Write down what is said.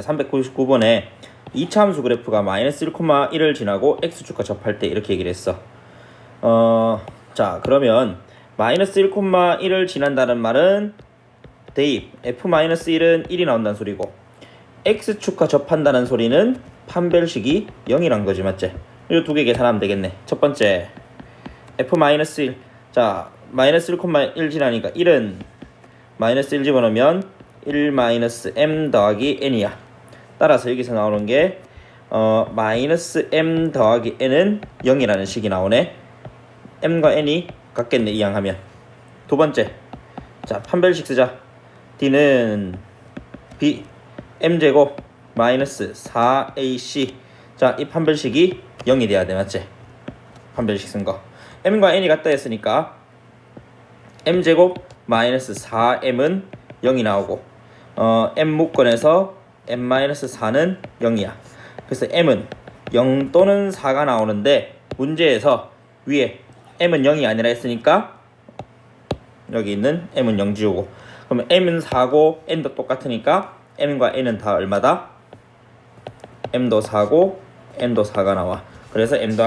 399번에 2차 함수 그래프가 마이너스 1,1을 지나고 x축과 접할 때 이렇게 얘기를 했어. 어, 자, 그러면 마이너스 1,1을 지난다는 말은 대입 f-1은 1이 나온다는 소리고 x축과 접한다는 소리는 판별식이 0이란 거지 맞지? 이 두 개 계산하면 되겠네. 첫 번째 f-1 자 마이너스 1,1 지나니까 1은 마이너스 1 집어넣으면 1 마이너스 m 더하기 n이야. 따라서 여기서 나오는 게 어, 마이너스 m 더하기 n은 0이라는 식이 나오네. m과 n이 같겠네 이항하면. 두 번째 자 판별식 쓰자. d는 b m 제곱 마이너스 4ac 자 이 판별식이 0이 돼야 돼 맞지? 판별식 쓴 거. m과 n이 같다 했으니까 m 제곱 마이너스 4m은 0이 나오고 어 m 묶건에서 m 마이너스 4는 0이야. 그래서 m은 0 또는 4가 나오는데 문제에서 위에 m은 0이 아니라 했으니까 여기 있는 m은 0 지우고 그러면 m은 4고 n도 똑같으니까 m과 n은 다 얼마다? m도 4고 n도 4가 나와. 그래서 m 더하기